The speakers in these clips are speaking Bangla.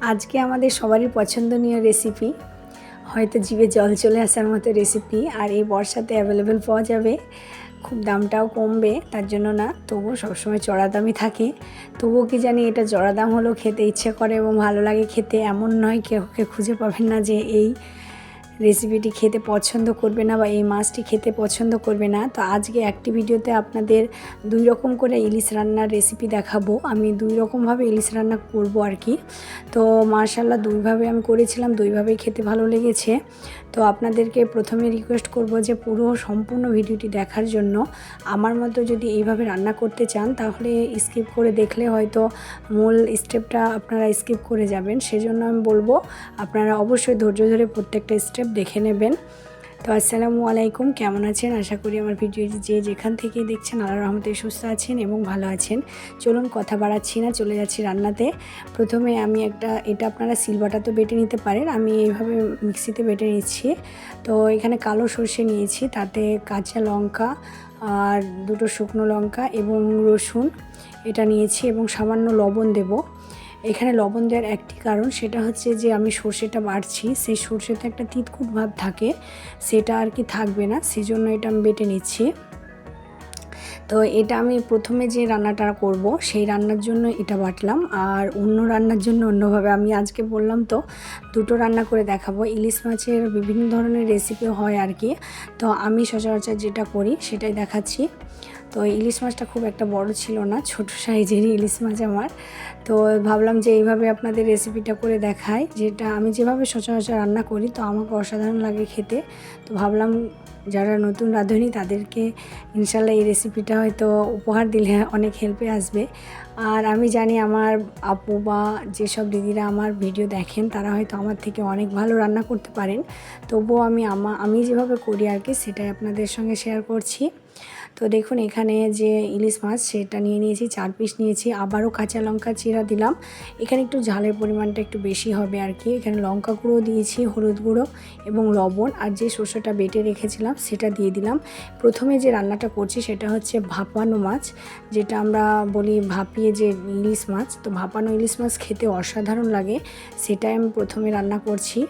আজকে আমাদের সবারই পছন্দনীয় রেসিপি হয়তো জিভে জল চলে আসার মতো রেসিপি আর এই বর্ষাতে অ্যাভেলেবেল পাওয়া যাবে। খুব দামটাও কমবে, তার জন্য না, তবুও সবসময় চড়া দামই থাকে। তবুও কি জানি এটা চড়া দাম হলেও খেতে ইচ্ছে করে এবং ভালো লাগে খেতে। এমন নয় কেউ খুঁজে পাবেন না যে এই রেসিপিটি খেতে পছন্দ করবে না বা এই মাছটি খেতে পছন্দ করবে না, তো আজকে একটি ভিডিওতে আপনাদের দুই রকম করে ইলিশ রান্নার রেসিপি দেখাবো। আমি দুই রকমভাবে ইলিশ রান্না করব আর কি। তো মার্শাল্লাহ দুইভাবে আমি করেছিলাম, দুইভাবেই খেতে ভালো লেগেছে। তো আপনাদেরকে প্রথমে রিকোয়েস্ট করব যে পুরো সম্পূর্ণ ভিডিওটি দেখার জন্য। আমার মতো যদি এইভাবে রান্না করতে চান, তাহলে স্কিপ করে দেখলে হয়তো মূল স্টেপটা আপনারা স্কিপ করে যাবেন। সেজন্য আমি বলব, আপনারা অবশ্যই ধৈর্য ধরে প্রত্যেকটা স্টেপ দেখে নেবেন। তো আসসালামু আলাইকুম, কেমন আছেন? আশা করি আমার ভিডিওটি যে যেখান থেকে দেখছেন, আল্লাহ রহমতে সুস্থ আছেন এবং ভালো আছেন। চলুন কথা বাড়াচ্ছি না, চলে যাচ্ছি রান্নাতে। প্রথমে আমি একটা, এটা আপনারা সিলবাটাতে বেটে নিতে পারেন, আমি এইভাবে মিক্সিতে বেটে নিচ্ছি। তো এখানে কালো সর্ষে নিয়েছি, তাতে কাঁচা লঙ্কা আর দুটো শুকনো লঙ্কা এবং রসুন এটা নিয়েছি এবং সামান্য লবণ দেবো। এখানে লবণ দেওয়ার একটি কারণ সেটা হচ্ছে যে আমি সর্ষেটা বাড়ছি, সেই সর্ষেতে একটা তিতকুট ভাব থাকে, সেটা আর কি থাকবে না সেই জন্য এটা আমি বেটে নিচ্ছি। তো এটা আমি প্রথমে যে রান্নাটা করব, সেই রান্নার জন্য এটা বাটলাম, আর অন্য রান্নার জন্য অন্যভাবে আমি আজকে বললাম তো, দুটো রান্না করে দেখাবো। ইলিশ মাছের বিভিন্ন ধরনের রেসিপি হয় আর কি, তো আমি সচরাচর যেটা করি সেটাই দেখাচ্ছি। তো ইলিশ মাছটা খুব একটা বড় ছিল না, ছোট সাইজেরই ইলিশ মাছ আমার। তো ভাবলাম যে এইভাবে আপনাদের রেসিপিটা করে দেখাই, যেটা আমি যেভাবে সচরাচর রান্না করি, তো আমাকে অসাধারণ লাগে খেতে। তো ভাবলাম যারা নতুন রাঁধুনি, তাদেরকে ইনশাল্লাহ এই রেসিপিটা হয়তো উপহার দিলে অনেক হেল্পে আসবে। আর আমি জানি আমার আপু বা যেসব দিদিরা আমার ভিডিও দেখেন, তারা হয়তো আমার থেকে অনেক ভালো রান্না করতে পারেন। তবুও আমি আমা, আমি যেভাবে করি আর কি, সেটাই আপনাদের সঙ্গে শেয়ার করছি। তো দেখুন, এখানে যে ইলিশ মাছ, সেটা নিয়ে নিয়েছি, চার পিস নিয়েছি। আবারও কাঁচা লঙ্কা চিরা দিলাম। এখানে একটু ঝালের পরিমাণটা একটু বেশি হবে আর কি। এখানে লঙ্কা গুঁড়ো দিয়েছি, হলুদ গুঁড়ো এবং লবণ আর যে শস্যটা বেটে রেখেছিলাম, সেটা দিয়ে দিলাম। প্রথমে যে রান্নাটা করছি, সেটা হচ্ছে ভাপানো মাছ, যেটা আমরা বলি ভাপিয়ে যে ইলিশ মাছ। তো ভাপানো ইলিশ মাছ খেতে অসাধারণ লাগে, সেটাই আমি প্রথমে রান্না করছি।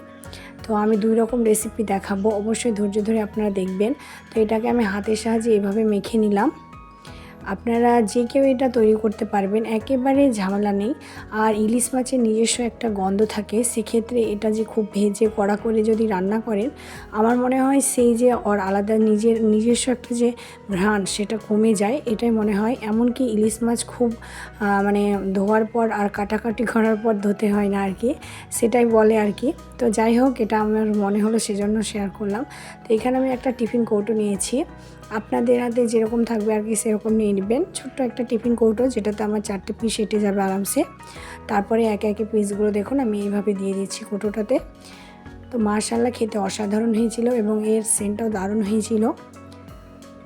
তো আমি দুই রকম রেসিপি দেখাবো। অবশ্যই ধৈর্য ধরে আপনারা দেখবেন। তো এটাকে আমি হাতের সাহায্যে এইভাবে মেখে নিলাম। আপনারা যে কেউ এটা তৈরি করতে পারবেন, একেবারে ঝামেলা নেই। আর ইলিশ মাছের নিজস্ব একটা গন্ধ থাকে, সেক্ষেত্রে এটা যে খুব ভেজে কড়া করে যদি রান্না করেন, আমার মনে হয় সেই যে ওর আলাদা নিজের নিজস্ব একটা যে ঘ্রাণ সেটা কমে যায়, এটাই মনে হয়। এমনকি ইলিশ মাছ খুব মানে ধোয়ার পর আর কাটাকাটি করার পর ধুতে হয় না আর কি, সেটাই বলে আর কি। তো যাই হোক, এটা আমার মনে হলো সেজন্য শেয়ার করলাম। তো এখানে আমি একটা টিফিন কৌটো নিয়েছি। আপনাদের হাতে যেরকম থাকবে আর কি, সেরকম নিয়ে নেবেন। ছোট্ট একটা টিফিন কৌটো, যেটাতে আমার চারটে পিস এটে যাবে আরামসে। তারপরে একে একে পিসগুলো দেখুন, আমি এইভাবে দিয়ে দিচ্ছি কৌটোটাতে। তো মার্শাল্লাহ খেতে অসাধারণ হয়েছিল এবং এর সেন্টটাও দারুণ হয়েছিল।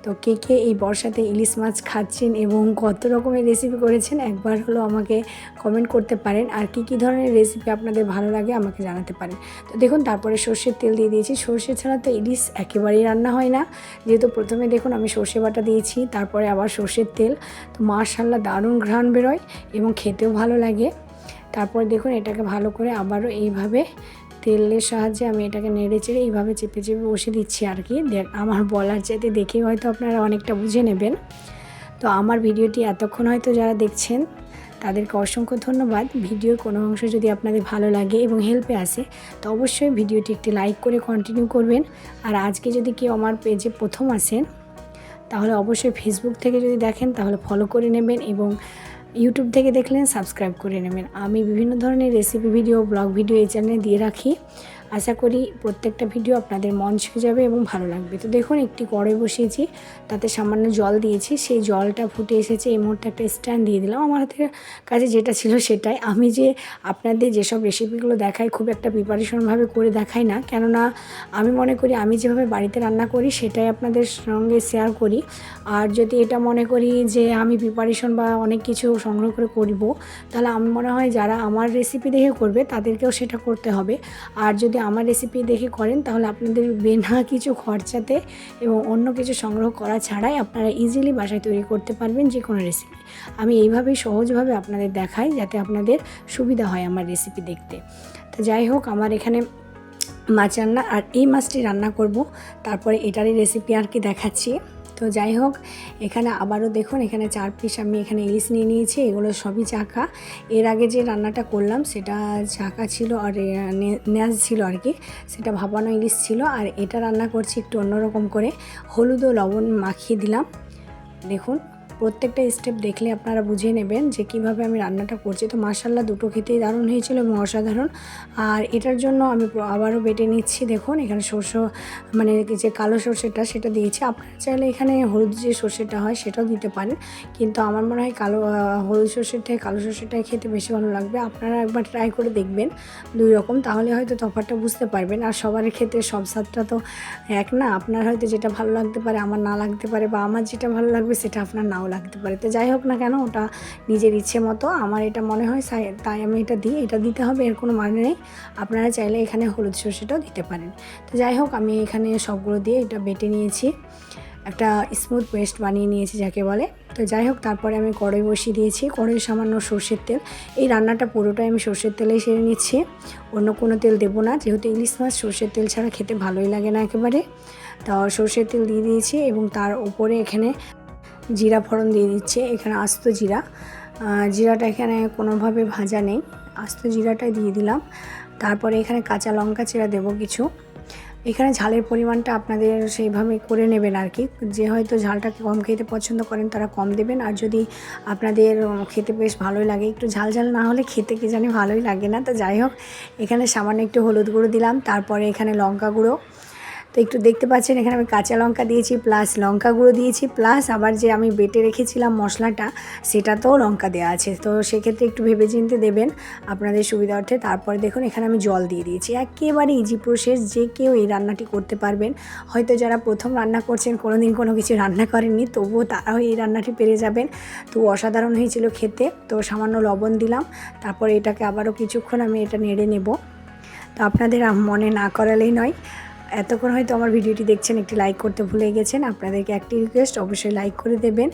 তো কে কে এই বর্ষাতে ইলিশ মাছ খাচ্ছেন এবং কত রকমের রেসিপি করেছেন, একবার হলো আমাকে কমেন্ট করতে পারেন। আর কি কি ধরনের রেসিপি আপনাদের ভালো লাগে আমাকে জানাতে পারেন। তো দেখুন, তারপরে সর্ষের তেল দিয়ে দিয়েছি। সর্ষে ছাড়া তো ইলিশ একেবারেই রান্না হয় না। যেহেতু প্রথমে দেখুন, আমি সর্ষে বাটা দিয়েছি, তারপরে আবার সর্ষের তেল। তো মাশাল্লাহ দারুণ ঘ্রাণ বেরোয় এবং খেতেও ভালো লাগে। তারপর দেখুন এটাকে ভালো করে আবারও এইভাবে তেলের সাহায্যে আমি এটাকে নেড়ে চেড়ে এইভাবে চেপে চেপে বসে দিচ্ছি আর কি। আমার বলার চাইতে দেখে হয়তো আপনারা অনেকটা বুঝে নেবেন। তো আমার ভিডিওটি এতক্ষণ হয়তো যারা দেখছেন, তাদেরকে অসংখ্য ধন্যবাদ। ভিডিওর কোনো অংশ যদি আপনাদের ভালো লাগে এবং হেল্পে আসে, তো অবশ্যই ভিডিওটি একটি লাইক করে কন্টিনিউ করবেন। আর আজকে যদি কেউ আমার পেজে প্রথম আসেন, তাহলে অবশ্যই ফেসবুক থেকে যদি দেখেন, তাহলে ফলো করে নেবেন এবং ইউটিউব থেকে দেখলেন সাবস্ক্রাইব করে নেবেন। আমি বিভিন্ন ধরনের রেসিপি ভিডিও ব্লগ ভিডিও এই চ্যানেলে দিয়ে রাখি। আশা করি প্রত্যেকটা ভিডিও আপনাদের মন ছুঁয়ে যাবে এবং ভালো লাগবে। তো দেখুন, একটি কড়াই বসিয়েছি, তাতে সামান্য জল দিয়েছি। সেই জলটা ফুটে এসেছে, এই মুহূর্তে একটা স্ট্যান্ড দিয়ে দিলাম। আমার হাতের কাছে যেটা ছিল সেটাই। আমি যে আপনাদের যেসব রেসিপিগুলো দেখাই, খুব একটা প্রিপারেশনভাবে করে দেখাই না। কেননা, আমি মনে করি, আমি যেভাবে বাড়িতে রান্না করি, সেটাই আপনাদের সঙ্গে শেয়ার করি। আর যদি এটা মনে করি যে আমি প্রিপারেশন বা অনেক কিছু সংগ্রহ করে করব, তাহলে আমি মনে হয়, যারা আমার রেসিপি দেখে করবে, তাদেরকেও সেটা করতে হবে। আর যদি আমার রেসিপি দেখে করেন, তাহলে আপনাদের বেনা কিছু খরচাতে এবং অন্য কিছু সংগ্রহ করা ছাড়াই আপনারা ইজিলি বাসায় তৈরি করতে পারবেন যে কোনো রেসিপি আমি এইভাবেই সহজভাবে আপনাদের দেখাই যাতে আপনাদের সুবিধা হয় আমার রেসিপি দেখতে। তো যাই হোক, আমার এখানে মাছ রান্না, আর এই মাছটি রান্না করব, তারপরে এটারই রেসিপি আর কি দেখাচ্ছি। তো যাই হোক, এখানে আবারও দেখুন, এখানে চার পিস আমি এখানে ইলিশ নিয়ে নিয়েছি, এগুলো সবই চাকা। এর আগে যে রান্নাটা করলাম, সেটা চাকা ছিল আর ন্যাস ছিল আর কি, সেটা ভাপানো ইলিশ ছিল। আর এটা রান্না করছি একটু অন্যরকম করে। হলুদ ও লবণ মাখিয়ে দিলাম। দেখুন প্রত্যেকটা স্টেপ দেখলে আপনারা বুঝে নেবেন যে কীভাবে আমি রান্নাটা করছি। তো মাসাল্লাহ দুটো খেতেই দারুণ হয়েছিল এবং অসাধারণ আর এটার জন্য আমি আবারও বেটে নিচ্ছি, দেখুন, এখানে সর্ষ মানে যে কালো সর্ষেটা সেটা দিয়েছি। আপনারা চাইলে এখানে হলুদ যে সর্ষেটা হয় সেটাও দিতে পারেন। কিন্তু আমার মনে হয় কালো হলুদ সর্ষের থেকে কালো সর্ষেটাই খেতে বেশি ভালো লাগবে। আপনারা একবার ট্রাই করে দেখবেন দুই রকম, তাহলে হয়তো তফাৎটা বুঝতে পারবেন। আর সবার ক্ষেত্রে সব স্বাদটা তো এক না। আপনার হয়তো যেটা ভালো লাগতে পারে আমার না লাগতে পারে বা আমার যেটা ভালো লাগবে সেটা আপনার নাও লাগতে পারে। তো যাই হোক না কেন, ওটা নিজের ইচ্ছে মতো। আমার এটা মনে হয় তাই আমি এটা দিই, এটা দিতে হবে, এর কোনো মানে নেই। আপনারা চাইলে এখানে হলুদ সর্ষেটাও দিতে পারেন। তো যাই হোক, আমি এখানে সবগুলো দিয়ে এটা বেটে নিয়েছি। একটা স্মুথ পেস্ট বানিয়ে নিয়েছি, যাকে বলে। তো যাই হোক, তারপরে আমি কড়াই বসিয়ে দিয়েছি। কড়াই সামান্য সর্ষের তেল। এই রান্নাটা পুরোটাই আমি সর্ষের তেলেই সেরে নিচ্ছি। অন্য কোনো তেল দেবো না। যেহেতু ইলিশ মাছ, সর্ষের তেল ছাড়া খেতে ভালোই লাগে না একেবারে। তো সর্ষের তেল দিয়ে দিয়েছি এবং তার উপরে এখানে জিরা ফোড়ন দিয়ে দিচ্ছে, এখানে আস্ত জিরা। জিরাটা এখানে কোনোভাবে ভাজা নেই, আস্ত জিরাটাই দিয়ে দিলাম। তারপরে এখানে কাঁচা লঙ্কা চিরা দেবো কিছু। এখানে ঝালের পরিমাণটা আপনাদের সেইভাবে করে নেবেন আর কি। যে হয়তো ঝালটাকে কম খেতে পছন্দ করেন, তারা কম দেবেন। আর যদি আপনাদের খেতে বেশ ভালোই লাগে, একটু ঝাল ঝাল না হলে খেতে কি জানি ভালোই লাগে না। তো যাই হোক, এখানে সামান্য একটু হলুদ গুঁড়ো দিলাম। তারপরে এখানে লঙ্কা গুঁড়ো তো একটু দেখতে পাচ্ছেন, এখানে আমি কাঁচা লঙ্কা দিয়েছি প্লাস লঙ্কা গুঁড়ো দিয়েছি প্লাস আবার যে আমি বেটে রেখেছিলাম মশলাটা, সেটাতেও লঙ্কা দেওয়া আছে। তো সেক্ষেত্রে একটু ভেবে চিনতে দেবেন আপনাদের সুবিধার্থে। তারপরে দেখুন, এখানে আমি জল দিয়ে দিয়েছি। একেবারে ইজি প্রসেস যে কেউ এই রান্নাটি করতে পারবেন। হয়তো যারা প্রথম রান্না করছেন কোনো দিন কোনো কিছু রান্না করেননি, তবুও তারাও এই রান্নাটি পেরে যাবেন। তো অসাধারণ হয়েছিল খেতে। তো সামান্য লবণ দিলাম। তারপরে এটাকে আবারও কিছুক্ষণ আমি এটা নেড়ে নেব। তো আপনাদের মনে না করালেই নয়। এতক্ষণ হয়তো আমার ভিডিওটি দেখছেন, একটি লাইক করতে ভুলে গেছেন, আপনাদেরকে একটি রিকোয়েস্ট অবশ্যই লাইক করে দেবেন।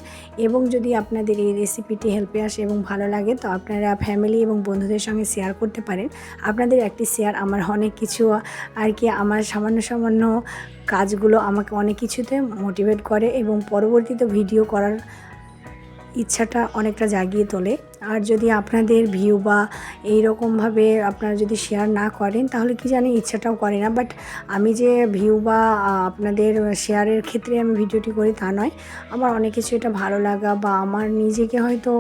এবং যদি আপনাদের এই রেসিপিটি হেল্পে আসে এবং ভালো লাগে, তো আপনারা ফ্যামিলি এবং বন্ধুদের সঙ্গে শেয়ার করতে পারেন। আপনাদের একটি শেয়ার আমার অনেক কিছু, আর কি আমার সামান্য সামান্য কাজগুলো আমাকে অনেক কিছুতে মোটিভেট করে এবং পরবর্তীতে ভিডিও করার ইচ্ছাটা অনেকটা জাগিয়ে তোলে। আর যদি আপনাদের ভিউ বা এই রকমভাবে আপনারা যদি শেয়ার না করেন, তাহলে কি জানি ইচ্ছাটাও করে না। বাট আমি যে ভিউ বা আপনাদের শেয়ারের ক্ষেত্রে আমি ভিডিওটি করি তা নয়। আমার অনেক কিছু এটা ভালো লাগা বা আমার নিজেকে হয়তো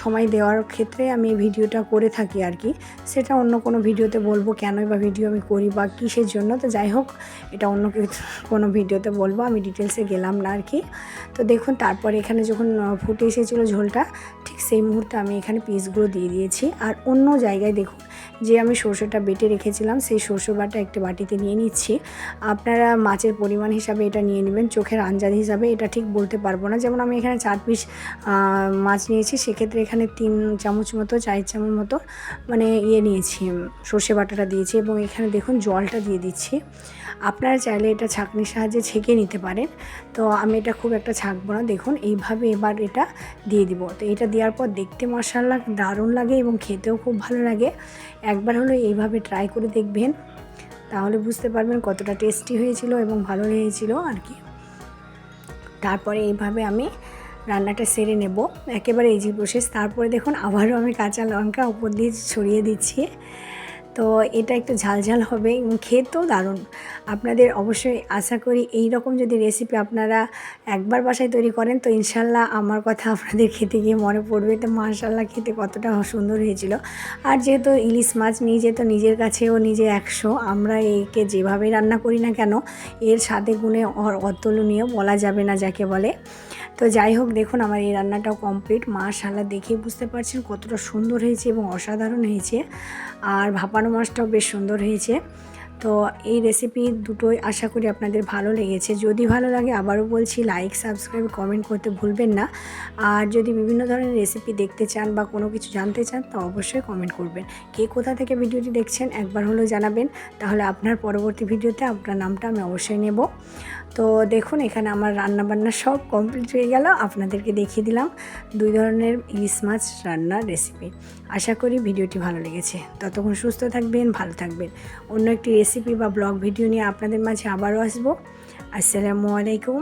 সময় দেওয়ার ক্ষেত্রে আমি ভিডিওটা করে থাকি আর কি। সেটা অন্য কোনো ভিডিওতে বলব কেনই বা ভিডিও আমি করি বা কিসের জন্য। তো যাই হোক, এটা অন্য কোনো ভিডিওতে বলব। আমি ডিটেলসে গেলাম না আর কি। তো দেখুন, তারপরে এখানে যখন ফুটে এসেছিল ঝোলটা, ঠিক সেই মুহূর্তে আমি এখানে পিসগুলো দিয়ে দিয়েছি। আর অন্য জায়গায় দেখুন যে আমি সর্ষেটা বেটে রেখেছিলাম, সেই সর্ষে বাটা একটা বাটিতে নিয়ে নিচ্ছি। আপনারা মাছের পরিমাণ হিসাবে এটা নিয়ে নেবেন, চোখের আঞ্জাদ হিসাবে। এটা ঠিক বলতে পারব না। যেমন আমি এখানে চার পিস মাছ নিয়েছি, সেক্ষেত্রে এখানে তিন চামচ মতো, চার চামচ মতো মানে ইয়ে নিয়েছি, সর্ষে বাটাটা দিয়েছি এবং এখানে দেখুন জলটা দিয়ে দিচ্ছি। আপনারা চাইলে এটা ছাঁকনির সাহায্যে ছেঁকে নিতে পারেন। তো আমি এটা খুব একটা ছাঁকবো না। দেখুন এইভাবে এবার এটা দিয়ে দিব। তো এটা দেওয়ার পর দেখতে মশাল্লা দারুণ লাগে এবং খেতেও খুব ভালো লাগে। একবার হলো এইভাবে ট্রাই করে দেখবেন, তাহলে বুঝতে পারবেন কতটা টেস্টি হয়েছিল এবং ভালো হয়েছিল আর কি। তারপরে এইভাবে আমি রান্নাটা সেরে নেব, একেবারে ইজি প্রসেস তারপরে দেখুন আবারও আমি কাঁচা লঙ্কা উপর দিয়ে ছড়িয়ে দিচ্ছি। তো এটা একটু ঝালঝাল হবে খেতেও দারুণ। আপনাদের অবশ্যই আশা করি এই রকম যদি রেসিপি আপনারা একবার বাসায় তৈরি করেন, তো ইনশাল্লাহ আমার কথা আপনাদের খেতে গিয়ে মনে পড়বে। তো মাশাল্লাহ খেতে কতটা সুন্দর হয়েছিল। আর যেহেতু ইলিশ মাছ, নিজে তো নিজের কাছেও নিজে একশো, আমরা একে যেভাবে রান্না করি না কেন, এর স্বাদে গুণে অতুলনীয় বলা যাবে না যাকে বলে। তো যাই হোক, দেখুন আমার এই রান্নাটাও কমপ্লিট মাশাল্লাহ দেখে বুঝতে পারছেন কতটা সুন্দর হয়েছে এবং অসাধারণ হয়েছে। আর ভাপানো মাছটাও বেশ সুন্দর হয়েছে। তো এই রেসিপি দুটোই আশা করি আপনাদের ভালো লেগেছে। যদি ভালো লাগে, আবারও বলছি লাইক সাবস্ক্রাইব কমেন্ট করতে ভুলবেন না। আর যদি বিভিন্ন ধরনের রেসিপি দেখতে চান বা কোনো কিছু জানতে চান, তো অবশ্যই কমেন্ট করবেন। কে কোথা থেকে ভিডিওটি দেখছেন, একবার হলেও জানাবেন। তাহলে আপনার পরবর্তী ভিডিওতে আপনার নামটা আমি অবশ্যই নেব। তো দেখুন, এখানে আমার রান্না বান্না সব কমপ্লিট হয়ে গেল। আপনাদেরকে দেখিয়ে দিলাম দুই ধরনের ইলিশ মাছ রান্নার রেসিপি আশা করি ভিডিওটি ভালো লেগেছে। ততক্ষণ সুস্থ থাকবেন, ভালো থাকবেন। অন্য একটি রেসিপি বা ব্লগ ভিডিও নিয়ে আপনাদের মাঝে আবারও আসব। আসসালামু আলাইকুম।